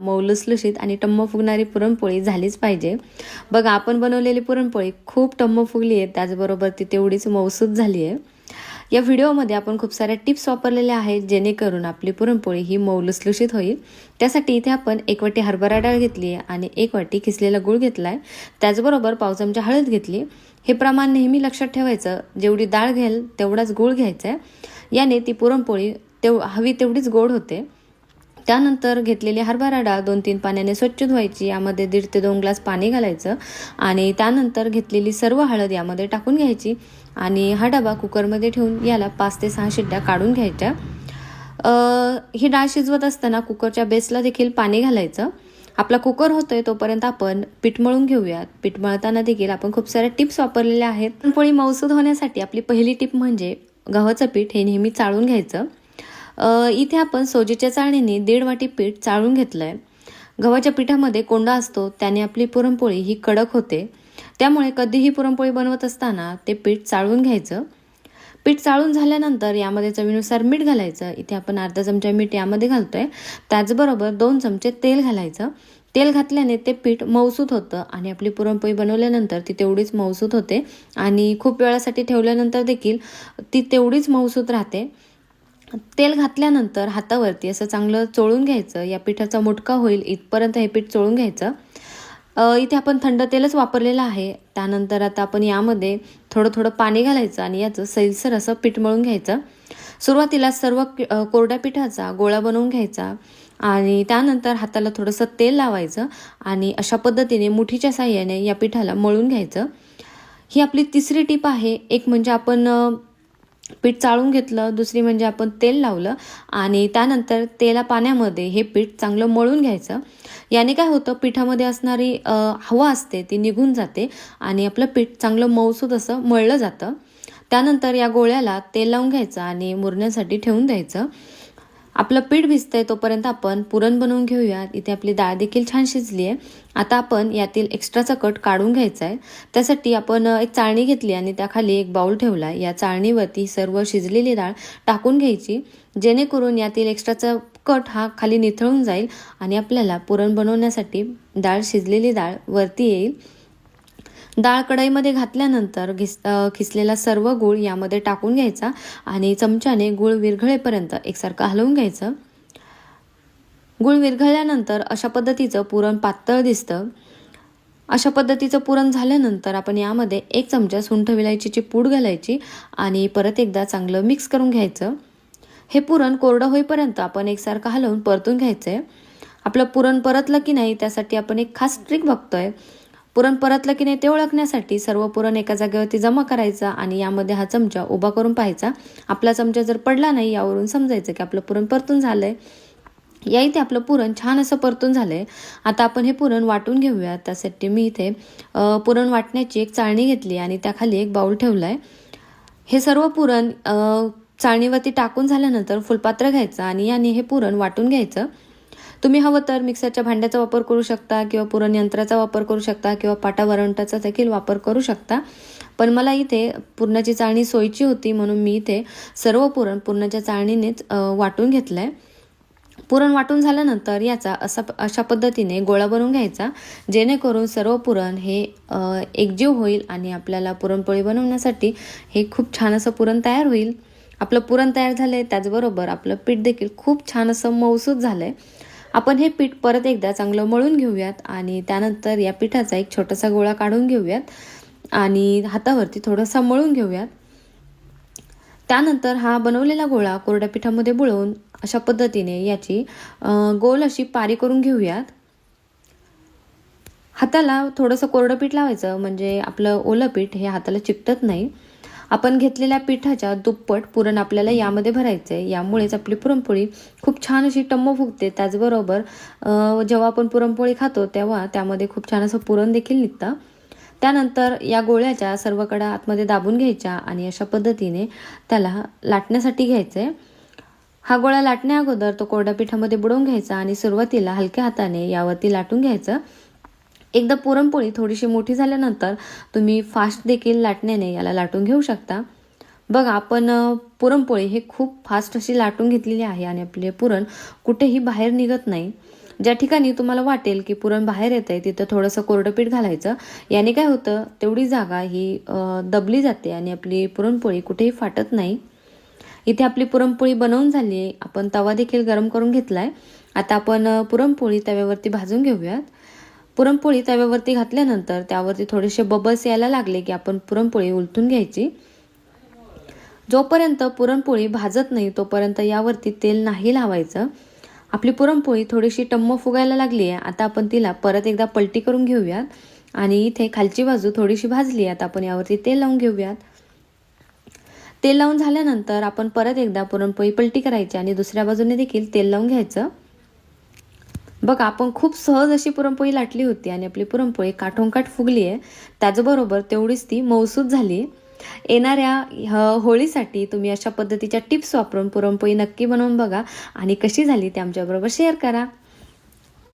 मौलुसलुशीत आणि टम्म फुगणारी पुरणपोळी झालीच पाहिजे. बघा आपण बनवलेली पुरणपोळी खूप टम्म फुगली आहे त्याचबरोबर ती तेवढीच मौसूद झाली आहे. या व्हिडिओमध्ये आपण खूप साऱ्या टिप्स वापरलेल्या आहेत जेणेकरून आपली पुरणपोळी ही मौलुसलुशीत होईल. त्यासाठी इथे आपण एक वाटी हरभरा डाळ घेतली आहे आणि एक वाटी किसलेला गूळ घेतला आहे त्याचबरोबर पाव चमचा हळद घेतली. हे प्रमाण नेहमी लक्षात ठेवायचं जेवढी डाळ घ्याल तेवढाच गूळ घ्यायचा आहे याने ती पुरणपोळी तेव हवी तेवढीच गोड होते. त्यानंतर घेतलेली हरभरा डाळ दोन तीन पाण्याने स्वच्छ धुवायची यामध्ये दीड ते दोन ग्लास पाणी घालायचं आणि त्यानंतर घेतलेली सर्व हळद यामध्ये टाकून घ्यायची आणि हा डबा कुकरमध्ये ठेवून याला पाच ते सहा शिट्ट्या काढून घ्यायच्या. ही डाळ शिजवत असताना कुकरच्या बेसला देखील पाणी घालायचं. आपला कुकर होतोय तोपर्यंत आपण पीठ मळून घेऊयात. पीठ मळताना देखील आपण खूप साऱ्या टिप्स वापरलेल्या आहेत. पोळी मौसूद होण्यासाठी आपली पहिली टिप म्हणजे गव्हाचं पीठ हे नेहमी चाळून घ्यायचं. इथे आपण सोजीच्या चाळणीने दीड वाटी पीठ चाळून घेतलं आहे गव्हाच्या पिठामध्ये कोंडा असतो त्याने आपली पुरणपोळी ही कडक होते. त्यामुळे कधीही पुरणपोळी बनवत असताना ते पीठ चाळून घ्यायचं. पीठ चाळून झाल्यानंतर यामध्ये चवीनुसार मीठ घालायचं. इथे आपण अर्धा चमचा मीठ यामध्ये घालतो आहे त्याचबरोबर दोन चमचे तेल घालायचं. तेल घातल्याने ते पीठ मौसूत होतं आणि आपली पुरणपोळी बनवल्यानंतर ती तेवढीच मौसूत होते. आणि खूप वेळासाठी ठेवल्यानंतर देखील ती तेवढीच मौसूत राहते. तेल घातल्यानंतर हातावरती असं चांगलं चोळून घ्यायचं. या पिठाचा मुटका होईल इथपर्यंत हे पीठ चोळून घ्यायचं. इथे आपण थंड तेलच वापरलेलं आहे. त्यानंतर आता आपण यामध्ये थोडं थोडं पाणी घालायचं आणि याचं सैलसर असं पीठ मळून घ्यायचं. सुरुवातीला सर्व कोरड्या पिठाचा गोळा बनवून घ्यायचा आणि त्यानंतर हाताला थोडंसं तेल लावायचं आणि अशा पद्धतीने मुठीच्या साह्याने या पिठाला मळून घ्यायचं. ही आपली तिसरी टीप आहे. एक म्हणजे आपण पीठ चाळून घेतलं दुसरी म्हणजे आपण तेल लावलं आणि त्यानंतर तेला पाण्यामध्ये हे पीठ चांगलं मळून घ्यायचं. याने काय होतं पिठामध्ये असणारी हवा असते ती निघून जाते आणि आपलं पीठ चांगलं मऊसूद असं मळलं जातं. त्यानंतर या गोळ्याला तेल लावून घ्यायचं आणि मुरण्यासाठी ठेवून द्यायचं. आपलं पीठ भिजतंय तोपर्यंत आपण पुरण बनवून घेऊयात. इथे आपली डाळ देखील छान शिजली आहे. आता आपण यातील एक्स्ट्राचा कट काढून घ्यायचा आहे त्यासाठी आपण एक चाळणी घेतली आणि त्याखाली एक बाऊल ठेवला. आहे या चाळणीवरती सर्व शिजलेली डाळ टाकून घ्यायची. जेणेकरून यातील एक्स्ट्राचा कट हा खाली निथळून जाईल आणि आपल्याला पुरण बनवण्यासाठी डाळ शिजलेली डाळ वरती येईल. डाळ कढईमध्ये घातल्यानंतर घिस खिसलेला सर्व गूळ यामध्ये टाकून घ्यायचा आणि चमच्याने गूळ विरघळेपर्यंत एकसारखं हलवून घ्यायचं. गूळ विरघळल्यानंतर अशा पद्धतीचं पुरण पातळ दिसतं. अशा पद्धतीचं पुरण झाल्यानंतर आपण यामध्ये एक चमचा सुंठ विलायचीची पूड घालायची आणि परत एकदा चांगलं मिक्स करून घ्यायचं. हे पुरण कोरडं होईपर्यंत आपण एकसारखं हलवून परतून घ्यायचं आहे आपलं पुरण परतलं की नाही त्यासाठी आपण एक खास ट्रिक बघतोय पुरण परतलं की नाही ते ओळखण्यासाठी सर्व पुरण एका जागेवरती जमा करायचं आणि यामध्ये हा चमचा उभा करून पाहायचा. आपला चमचा जर पडला नाही यावरून समजायचं की आपलं पुरण परतून झालंय. या इथे आपलं पुरण छान असं परतून झालंय. आता आपण हे पुरण वाटून घेऊया. त्यासाठी मी इथे पुरण वाटण्याची एक चाळणी घेतली आणि त्याखाली एक बाऊल ठेवला आहे हे सर्व पुरण चाळणीवरती टाकून झाल्यानंतर फुलपात्र घ्यायचं आणि याने हे पुरण वाटून घ्यायचं. तुम्ही हवं तर मिक्सरच्या भांड्याचा वापर करू शकता किंवा पुरण यंत्राचा वापर करू शकता किंवा पाटा वरंटाचा देखील वापर करू शकता. पण मला इथे पुरणाची चाळणी सोयीची होती म्हणून मी इथे सर्व पुरण पुरणाच्या चाळणीनेच वाटून घेतलं आहे पुरण वाटून झाल्यानंतर याचा असा अशा पद्धतीने गोळा बनवून घ्यायचा जेणेकरून सर्व पुरण हे एकजीव होईल आणि आपल्याला पुरणपोळी बनवण्यासाठी हे खूप छान असं पुरण तयार होईल. आपलं पुरण तयार झालं आहे त्याचबरोबर आपलं पीठ देखील खूप छान असं मौसूद झालं आहे आपण हे पीठ परत एकदा चांगलं मळून घेऊयात आणि त्यानंतर या पिठाचा एक छोटासा गोळा काढून घेऊयात आणि हातावरती थोडासा मळून घेऊयात. त्यानंतर हा बनवलेला गोळा कोरड्या पिठामध्ये बुळवून अशा पद्धतीने याची गोल अशी पारी करून घेऊयात. हाताला थोडंसं कोरडं पीठ लावायचं म्हणजे आपलं ओलं पीठ हे हाताला चिकटत नाही. आपण घेतलेल्या पिठाच्या दुप्पट पुरण आपल्याला यामध्ये भरायचं आहे यामुळेच आपली पुरणपोळी खूप छान अशी टम्म फुगते. त्याचबरोबर जेव्हा आपण पुरणपोळी खातो तेव्हा त्यामध्ये खूप छान असं पुरण देखील निघतं. त्यानंतर या गोळ्याच्या सर्व कडा आतमध्ये दाबून घ्यायच्या आणि अशा पद्धतीने त्याला लाटण्यासाठी घ्यायचं आहे हा गोळा लाटण्या अगोदर तो कोरड्या पिठामध्ये बुडवून घ्यायचा आणि सुरुवातीला हलक्या हाताने यावरती लाटून घ्यायचं. एकदा पुरणपोळी थोडीशी मोठी झाल्यानंतर तुम्ही फास्ट देखील लाटण्याने याला लाटून घेऊ शकता. बघा आपण पुरणपोळी हे खूप फास्ट अशी लाटून घेतलेली आहे आणि आपले पुरण कुठेही बाहेर निघत नाही. ज्या ठिकाणी तुम्हाला वाटेल की पुरण बाहेर येत आहे तिथं थोडंसं कोरडं पीठ घालायचं. याने काय होतं तेवढी जागा ही दबली जाते आणि आपली पुरणपोळी कुठेही फाटत नाही. इथे आपली पुरणपोळी बनवून झाली आहे. आपण तवा देखील गरम करून घेतला आहे आता आपण पुरणपोळी तव्यावरती भाजून घेऊयात. पुरणपोळी तव्यावरती घातल्यानंतर त्यावरती थोडेसे बबल्स यायला लागले की आपण पुरणपोळी उलटून घ्यायची. जोपर्यंत पुरणपोळी भाजत नाही तोपर्यंत यावरती तेल नाही लावायचं. आपली पुरणपोळी थोडीशी टम्म फुगायला लागली आहे. आता आपण तिला परत एकदा पलटी करून घेऊयात. आणि इथे खालची बाजू थोडीशी भाजली आहे. आता आपण यावरती तेल लावून घेऊयात. तेल लावून झाल्यानंतर आपण परत एकदा पुरणपोळी पलटी करायची आणि दुसऱ्या बाजूने देखील तेल लावून घ्यायचं. बघा आपण खूप सहज अशी पुरणपोळी लाटली होती आणि आपली पुरणपोळी काठोंकाठ फुगली आहे. त्याचबरोबर तेवढीच ती मौसूद झाली येणाऱ्या ह- होळीसाठी तुम्ही अशा पद्धतीच्या टिप्स वापरून पुरणपोळी नक्की बनवून बघा आणि कशी झाली ते आमच्याबरोबर शेअर करा.